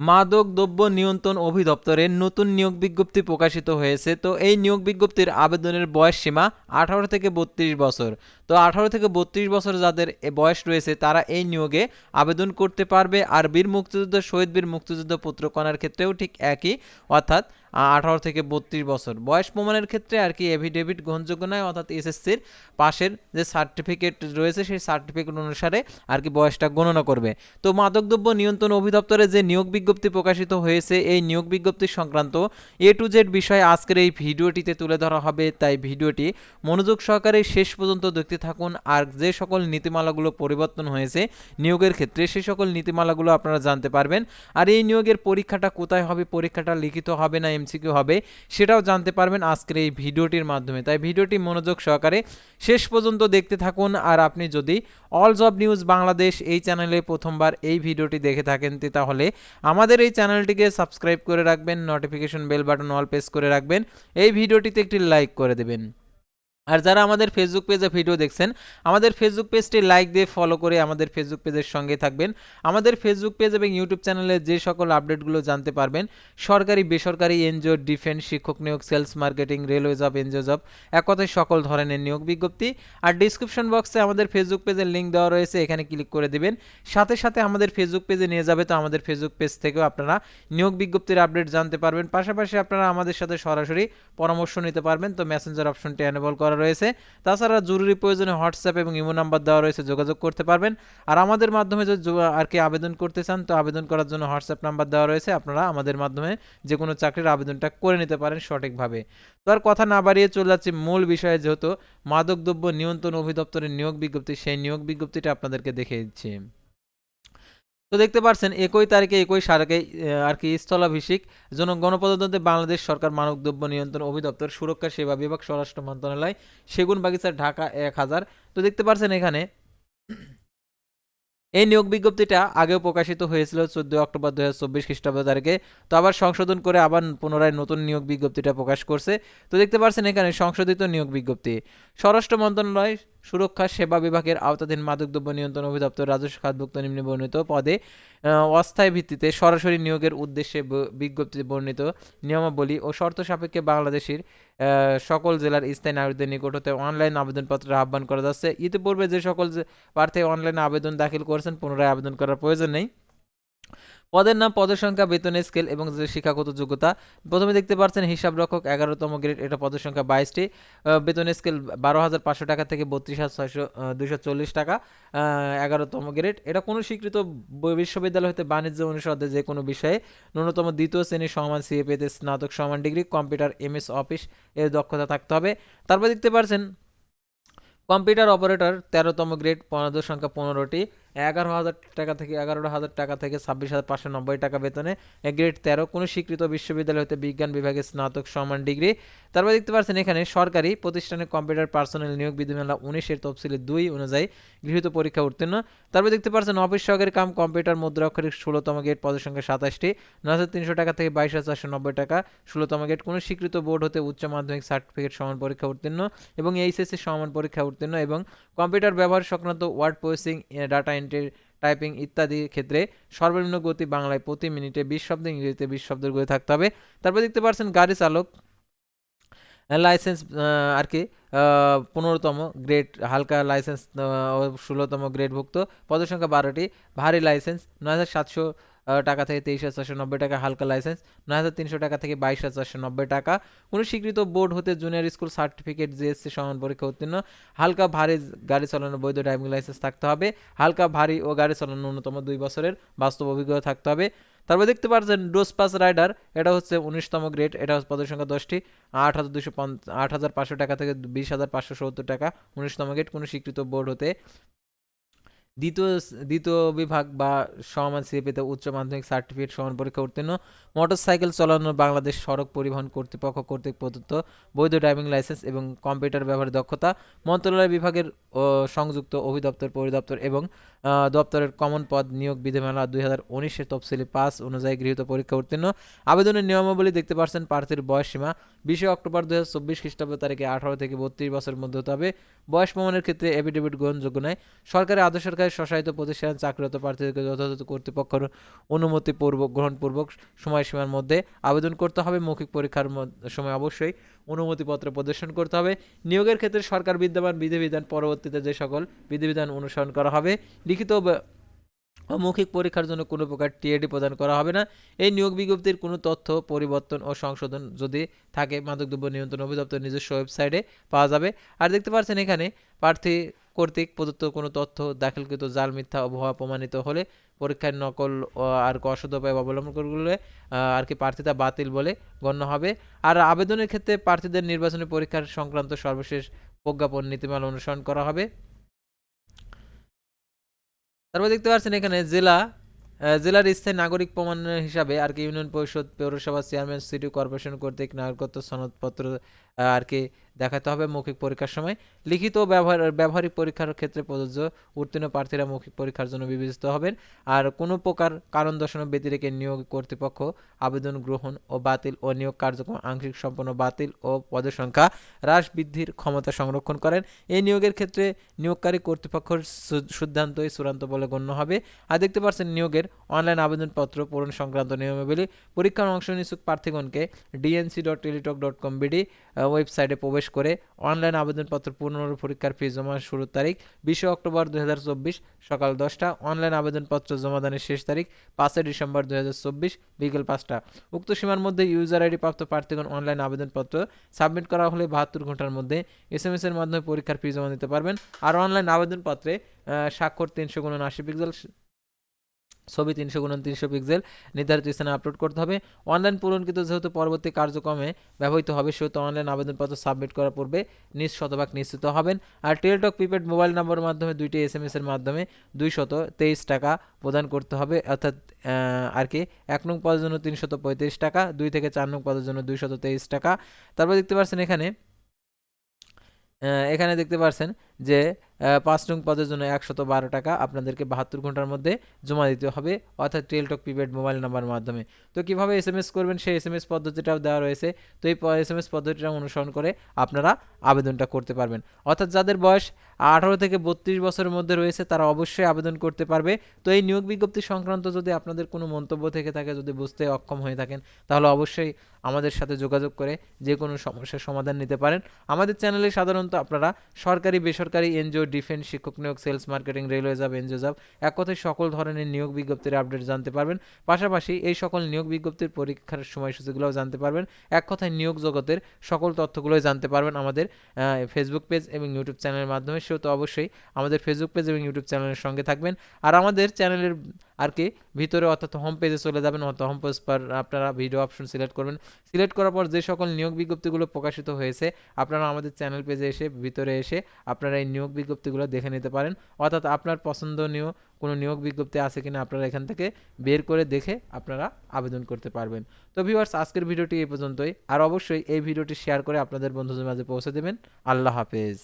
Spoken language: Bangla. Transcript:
মাদক দ্রব্য নিয়ন্ত্রণ অধিদপ্তরের নতুন নিয়োগ বিজ্ঞপ্তি প্রকাশিত হয়েছে। তো এই নিয়োগ বিজ্ঞপ্তির আবেদনের বয়স সীমা আঠারো থেকে বত্রিশ বছর। তো আঠারো থেকে বত্রিশ বছর যাদের বয়স রয়েছে, তারা এই নিয়োগে আবেদন করতে পারবে। আর বীর মুক্তিযুদ্ধ, শহীদ বীর মুক্তিযুদ্ধ পুত্রকণার ক্ষেত্রেও ঠিক একই। অর্থাৎ আঠারো থেকে বত্রিশ বছর। বয়স প্রমাণের ক্ষেত্রে আর কি এভিডেভিট গ্রহণযোগ্য নয়, অর্থাৎ এসএসসির পাশের যে সার্টিফিকেট রয়েছে, সেই সার্টিফিকেট অনুসারে আর কি বয়সটা গণনা করবে। তো মাদকদ্রব্য নিয়ন্ত্রণ অধিদপ্তরে যে নিয়োগ বিজ্ঞপ্তি প্রকাশিত হয়েছে, এই নিয়োগ বিজ্ঞপ্তি সংক্রান্ত এ টু জেড বিষয়ে আজকের এই ভিডিওটিতে তুলে ধরা হবে। তাই ভিডিওটি মনোযোগ সহকারে শেষ পর্যন্ত দেখতে থাকুন। আর যে সকল নীতিমালাগুলো পরিবর্তন হয়েছে নিয়োগের ক্ষেত্রে সেই সকল নীতিমালাগুলো আপনারা জানতে পারবেন। আর এই নিয়োগের পরীক্ষাটা কোথায় হবে, পরীক্ষাটা লিখিত হবে না এমসিকিউ হবে, সেটাও জানতে পারবেন আজকের এই ভিডিওটির মাধ্যমে। তাই ভিডিওটি মনোযোগ সহকারে শেষ পর্যন্ত দেখতে থাকুন, আর আপনি যদি অল জব নিউজ বাংলাদেশ এই চ্যানেলে প্রথমবার এই ভিডিওটি দেখে থাকেন তাহলে আমাদের এই চ্যানেলটিকে সাবস্ক্রাইব করে রাখবেন notification bell button all press করে রাখবেন, এই ভিডিওটিতে একটি লাইক করে দেবেন। আর যারা আমাদের ফেসবুক পেজে ভিডিও দেখছেন, আমাদের ফেসবুক পেজটি লাইক দিয়ে ফলো করে আমাদের ফেসবুক পেজের সঙ্গে থাকবেন। আমাদের ফেসবুক পেজ এবং ইউটিউব চ্যানেলে যে সকল আপডেটগুলো জানতে পারবেন, সরকারি, বেসরকারি এনজিও ডিফেন্স শিক্ষক নিয়োগ sales marketing railway job NGO job এক কথায় সকল ধরনের নিয়োগ বিজ্ঞপ্তি। আর ডিসক্রিপশন বক্সে আমাদের ফেসবুক পেজের লিঙ্ক দেওয়া রয়েছে, এখানে ক্লিক করে দেবেন। সাথে সাথে আমাদের ফেসবুক পেজে নিয়ে যাবে তো আমাদের ফেসবুক পেজ থেকেও আপনারা নিয়োগ বিজ্ঞপ্তির আপডেট জানতে পারবেন। পাশাপাশি আপনারা আমাদের সাথে সরাসরি পরামর্শ নিতে পারবেন, তো মেসেঞ্জার অপশনটি এনেবল করা রয়েছে। তাছাড়া জরুরি প্রয়োজনে হোয়াটসঅ্যাপ এবং ইমো নাম্বার দেওয়া রয়েছে, যোগাযোগ করতে পারবেন। আর আমাদের মাধ্যমে যদি আর কি আবেদন করতে চান, তো আবেদন করার জন্য হোয়াটসঅ্যাপ নাম্বার দেওয়া রয়েছে। আপনারা আমাদের মাধ্যমে যে কোনো চাকরির আবেদনটা করে নিতে পারেন সঠিকভাবে। তো আর কথা না বাড়িয়ে চলে যাচ্ছি মূল বিষয়ে, যেহেতু মাদকদ্রব্য নিয়ন্ত্রণ অধিদপ্তরের নিয়োগ বিজ্ঞপ্তি, সেই নিয়োগ বিজ্ঞপ্তিটা আপনাদেরকে দেখে দিচ্ছি। তো দেখতে পাচ্ছেন একই তারিখে একই সারকে আর কি স্থলাভিষিক। জন্য গণপ্রজাতন্ত্রী বাংলাদেশ সরকার মানবদ্রব্য নিয়ন্ত্রণ অধিদপ্তর, সুরক্ষা সেবা বিভাগ, স্বরাষ্ট্র মন্ত্রণালয় সেগুন বাগিচার ঢাকা এক হাজার। তো দেখতে পাচ্ছেন এখানে এই নিয়োগ বিজ্ঞপ্তিটা আগেও প্রকাশিত হয়েছিল চোদ্দই অক্টোবর দু হাজার চব্বিশ খ্রিস্টাব্দ তারিখে। তো আবার সংশোধন করে আবার পুনরায় নতুন নিয়োগ বিজ্ঞপ্তিটা প্রকাশ করছে। তো দেখতে পাচ্ছেন এখানে সংশোধিত নিয়োগ বিজ্ঞপ্তি। স্বরাষ্ট্র মন্ত্রণালয় সুরক্ষা সেবা বিভাগের আওতাধীন মাদকদ্রব্য নিয়ন্ত্রণ অধিদপ্তর রাজস্ব খাতভুক্ত নিম্নবর্ণিত পদে অস্থায়ী ভিত্তিতে সরাসরি নিয়োগের উদ্দেশ্যে ব- বিজ্ঞপ্তিতে বর্ণিত নিয়মাবলী ও শর্ত সাপেক্ষে বাংলাদেশের সকল জেলার স্থায়ী নাগরিকদের নিকট হতে অনলাইন আবেদনপত্রের আহ্বান করা যাচ্ছে। ইতিপূর্বে যে সকল প্রার্থী অনলাইনে আবেদন দাখিল করেছেন, পুনরায় আবেদন করার প্রয়োজন নেই। পদের নাম, পদের সংখ্যা, বেতনের স্কেল এবং শিক্ষাগত যোগ্যতা। প্রথমে দেখতে পাচ্ছেন হিসাব রক্ষক এগারোতম গ্রেড এটা পদের সংখ্যা বাইশটি। বেতনের স্কেল বারো হাজার পাঁচশো টাকা থেকে বত্রিশ হাজার ছয়শো দুইশো চল্লিশ টাকা এগারোতম গ্রেড এটা কোনো স্বীকৃত বিশ্ববিদ্যালয় হতে বাণিজ্য অনুষদে যে কোনো বিষয়ে। ন্যূনতম দ্বিতীয় শ্রেণির সমান সিএপিতে স্নাতক সমান ডিগ্রি, কম্পিউটার এমএস অফিস এর দক্ষতা থাকতে হবে। তারপর দেখতে পাচ্ছেন, কম্পিউটার অপারেটর তেরোতম গ্রেড পনেরো সংখ্যা পনেরোটি। এগারো হাজার টাকা থেকে, এগারো হাজার টাকা থেকে ছাব্বিশ হাজার পাঁচশো নব্বই টাকা বেতনে গ্রেড তেরো, কোনো স্বীকৃত বিশ্ববিদ্যালয় হতে বিজ্ঞান বিভাগে স্নাতক সমান ডিগ্রি। তারপর দেখতে পাচ্ছেন এখানে সরকারি প্রতিষ্ঠানে কম্পিউটার পার্সোনাল নিয়োগ বিধিমালা উনিশের তফসিলে দুই অনুযায়ী গৃহীত পরীক্ষা উত্তীর্ণ। তারপর দেখতে পাচ্ছেন অফিস সহকারী কাম কম্পিউটার মুদ্রা অক্ষরিক ষোলোতম গেট পদের সংখ্যা সাতাশটি, নয় হাজার তিনশো টাকা থেকে বাইশ হাজার চারশো নব্বই টাকা ষোলোতম গেট, কোনো স্বীকৃত বোর্ড হতে উচ্চ মাধ্যমিক সার্টিফিকেট সমান পরীক্ষা উত্তীর্ণ এবং এইচএসসি সমান পরীক্ষা উত্তীর্ণ এবং কম্পিউটার ব্যবহার সংক্রান্ত word processing data entry typing ইত্যাদি ক্ষেত্রে সর্বনিম্ন গতি বাংলায় প্রতি মিনিটে বিশ শব্দ ইংরেজিতে বিশ শব্দের গতি থাকতে হবে। তারপর দেখতে পাচ্ছেন গাড়ি চালক লাইসেন্স আর কি পনেরোতম গ্রেড হালকা লাইসেন্স ষোলোতম গ্রেডভুক্ত পদের পদসংখ্যা বারোটি। ভারী লাইসেন্স নয় হাজার সাতশো টাকা থেকে তেইশ হাজার চারশো নব্বই টাকা। হালকা লাইসেন্স নয় হাজার তিনশো টাকা থেকে বাইশ হাজার চারশো নব্বই টাকা। কোনো স্বীকৃত বোর্ড হতে জুনিয়র স্কুল সার্টিফিকেট জিএসসি সমান পরীক্ষা উত্তীর্ণ। হালকা ভারী গাড়ি চালানোর বৈধ ড্রাইভিং লাইসেন্স থাকতে হবে। হালকা ভারী ও গাড়ি চালানোর ন্যূনতম দুই বছরের বাস্তব অভিজ্ঞতা থাকতে হবে। তারপর দেখতে পাচ্ছেন ডোস পাস রাইডার, এটা হচ্ছে উনিশতম গ্রেড, এটা হচ্ছে পদের সংখ্যা দশটি, আট হাজার দুশো আট হাজার পাঁচশো টাকা থেকে বিশ হাজার পাঁচশো সত্তর টাকা, উনিশতম গ্রেড, কোনো স্বীকৃত বোর্ড হতে। দ্বিতীয় দ্বিতীয় বিভাগ বা সমান সিএপিতে উচ্চ মাধ্যমিক সার্টিফিকেট সমান পরীক্ষা উত্তীর্ণ। মোটরসাইকেল চালানোর বাংলাদেশ সড়ক পরিবহন কর্তৃপক্ষ কর্তৃক প্রদত্ত বৈধ ড্রাইভিং লাইসেন্স এবং কম্পিউটার ব্যবহারের দক্ষতা। মন্ত্রণালয় বিভাগের সংযুক্ত অভিদপ্তর, পরিদপ্তর এবং দপ্তরের কমন পদ নিয়োগ বিধিমালা দুই হাজার উনিশের তফসিলি পাস অনুযায়ী গৃহীত পরীক্ষা উত্তীর্ণ। আবেদনের নিয়মাবলী দেখতে পাচ্ছেন প্রার্থীর বয়স সীমা। বিশে অক্টোবর দুই হাজার চব্বিশ খ্রিস্টাব্দ তারিখে আঠারো থেকে বত্রিশ বছরের মধ্যে হতে হবে। বয়স প্রমাণের ক্ষেত্রে এফিডেভিট গ্রহণযোগ্য নয়। সরকারি আদর্শ সরকারি স্বশাসিত প্রতিষ্ঠান চাকরিরত প্রার্থীদেরকে যথাযথ কর্তৃপক্ষের অনুমতি পূর্বক গ্রহণপূর্বক সময়সীমার মধ্যে আবেদন করতে হবে। মৌখিক পরীক্ষার সময় অবশ্যই। অনুমতিপত্র প্রদর্শন করতে হবে। নিয়োগের ক্ষেত্রে সরকার বিদ্যমান বিধিবিধান পরবর্তীতে যে সকল বিধিবিধান অনুসরণ করা হবে, লিখিত মৌখিক পরীক্ষার জন্য কোনো প্রকার টিএডি প্রদান করা হবে না। এই নিয়োগ বিজ্ঞপ্তির কোনো তথ্য, পরিবর্তন ও সংশোধন যদি থাকে, মাদকদ্রব্য নিয়ন্ত্রণ অধিদপ্তর নিজস্ব ওয়েবসাইটে পাওয়া যাবে। আর দেখতে পাচ্ছেন এখানে, প্রার্থী কর্তৃক প্রদত্ত কোনো তথ্য দাখিলকৃত জাল মিথ্যা অবহাওয়া প্রমাণিত হলে পরীক্ষার নকল আর কি অসৎ উপায় অবলম্বন করলে আর কি প্রার্থিতা বাতিল বলে গণ্য হবে। আর আবেদনের ক্ষেত্রে প্রার্থীদের নির্বাচনী পরীক্ষার সংক্রান্ত সর্বশেষ প্রজ্ঞাপন নীতিমালা অনুসরণ করা হবে। তারপর দেখতে পাচ্ছেন এখানে জেলা জেলার স্থায়ী নাগরিক প্রমাণ হিসাবে আর কি ইউনিয়ন পরিষদ পৌরসভা চেয়ারম্যান সিটি কর্পোরেশন কর্তৃক নাগরিকত্ব সনদপত্র আর কি দেখাতে হবে মৌখিক পরীক্ষার সময়। লিখিত ব্যবহার ব্যবহারিক পরীক্ষার ক্ষেত্রে প্রযোজ্য উত্তীর্ণ প্রার্থীরা মৌখিক পরীক্ষার জন্য বিবেচিত হবেন। আর কোনো প্রকার কারণ দর্শানো ব্যতি রেখে নিয়োগ কর্তৃপক্ষ আবেদন গ্রহণ ও বাতিল ও নিয়োগ কার্যক্রম আংশিক সম্পন্ন বাতিল ও পদের সংখ্যা হ্রাস বৃদ্ধির ক্ষমতা সংরক্ষণ করেন। এই নিয়োগের ক্ষেত্রে নিয়োগকারী কর্তৃপক্ষের সিদ্ধান্তই চূড়ান্ত বলে গণ্য হবে। আর দেখতে পাচ্ছেন নিয়োগের অনলাইন আবেদনপত্র, পূরণ সংক্রান্ত নিয়মাবলী, পরীক্ষার অংশ নিচ্ছুক প্রার্থীগণকে DNC dot Teletalk dot com BD ওয়েবসাইটে প্রবেশ করে অনলাইন আবেদনপত্র পূর্ণ পরীক্ষার ফি জমা শুরুর তারিখ বিশে অক্টোবর দু হাজার চব্বিশ সকাল দশটা। অনলাইন আবেদনপত্র জমাদানের শেষ তারিখ পাঁচই ডিসেম্বর দু হাজার চব্বিশ বিকেল পাঁচটা। উক্ত সীমার মধ্যে ইউজার আইডি প্রাপ্ত প্রার্থীগণ অনলাইন আবেদনপত্র সাবমিট করা হলে বাহাত্তর ঘণ্টার মধ্যে এস এম এস এর মাধ্যমে পরীক্ষার ফি জমা দিতে পারবেন। আর অনলাইন আবেদনপত্রে স্বাক্ষর তিনশো গুণ আশি পিক্সেল ছবি তিনশো গুণ তিনশো পিক্সেল নির্ধারিত স্থানে আপলোড করতে হবে। অনলাইন পূরণকৃত যেহেতু পরবর্তী কার্যক্রমে ব্যবহৃত হবে, সেহেতু অনলাইন আবেদনপত্র সাবমিট করার পূর্বে নিজ শতভাগ নিশ্চিত হবেন। আর টেলটক প্রিপেড মোবাইল নম্বরের মাধ্যমে দুইটি এস এম এর মাধ্যমে দুই শত তেইশ টাকা প্রদান করতে হবে, অর্থাৎ আর কি, এক নং পদের জন্য তিনশত পঁয়ত্রিশ টাকা, দুই থেকে চার নং পদের জন্য দুইশত তেইশ টাকা। তারপর দেখতে পাচ্ছেন এখানে এখানে দেখতে পাচ্ছেন যে পাঁচ নং পদের জন্য একশত বারো টাকা আপনাদেরকে বাহাত্তর ঘণ্টার মধ্যে জমা দিতে হবে, অর্থাৎ টেলটক প্রিপেড মোবাইল নাম্বার মাধ্যমে। তো কীভাবে এস এম এস করবেন, সেই এস এম এস পদ্ধতিটাও দেওয়া রয়েছে। তো এই এস এম এস পদ্ধতিটা অনুসরণ করে আপনারা আবেদনটা করতে পারবেন। অর্থাৎ যাদের বয়স আঠারো থেকে বত্রিশ বছরের মধ্যে রয়েছে, তারা অবশ্যই আবেদন করতে পারবে। তো এই নিয়োগ বিজ্ঞপ্তি সংক্রান্ত যদি আপনাদের কোনো মন্তব্য থেকে থাকে, যদি বুঝতে অক্ষম হয়ে থাকেন, তাহলে অবশ্যই আমাদের সাথে যোগাযোগ করে যে কোনো সমস্যার সমাধান নিতে পারেন। আমাদের চ্যানেলে সাধারণত আপনারা সরকারি, বেসরকারি এনজিও, ডিফেন্স শিক্ষক নিয়োগ, sales marketing, railway job, NGO job, এক কথায় সকল ধরনের নিয়োগ বিজ্ঞপ্তির আপডেট জানতে পারবেন। পাশাপাশি এই সকল নিয়োগ বিজ্ঞপ্তির পরীক্ষার সময়সূচিগুলোও জানতে পারবেন। এক কথায় নিয়োগ জগতের সকল তথ্যগুলোই জানতে পারবেন আমাদের ফেসবুক পেজ এবং ইউটিউব চ্যানেলের মাধ্যমে। সেও তো অবশ্যই আমাদের ফেসবুক পেজ এবং ইউটিউব চ্যানেলের সঙ্গে থাকবেন। আর আমাদের চ্যানেলের আর কি ভিতরে অর্থাৎ হোম পেজে চলে যাবেন, অর্থাৎ হোম পেজ পর আপনারা ভিডিও অপশন সিলেক্ট করবেন। সিলেক্ট করার পর যে সকল নিয়োগ বিজ্ঞপ্তিগুলো প্রকাশিত হয়েছে, আপনারা আমাদের চ্যানেল পেজে এসে, ভিতরে এসে আপনারা এই নিয়োগ বিজ্ঞপ্তিগুলো দেখে নিতে পারেন। অর্থাৎ আপনার পছন্দনীয় কোনো নিয়োগ বিজ্ঞপ্তি আছে কিনা আপনারা এখান থেকে বের করে দেখে আপনারা আবেদন করতে পারবেন। তো ভিউয়ার্স, আজকের ভিডিওটি এই পর্যন্তই। আর অবশ্যই এই ভিডিওটি শেয়ার করে আপনাদের বন্ধুদের মাঝে পৌঁছে দেবেন। আল্লাহ হাফেজ।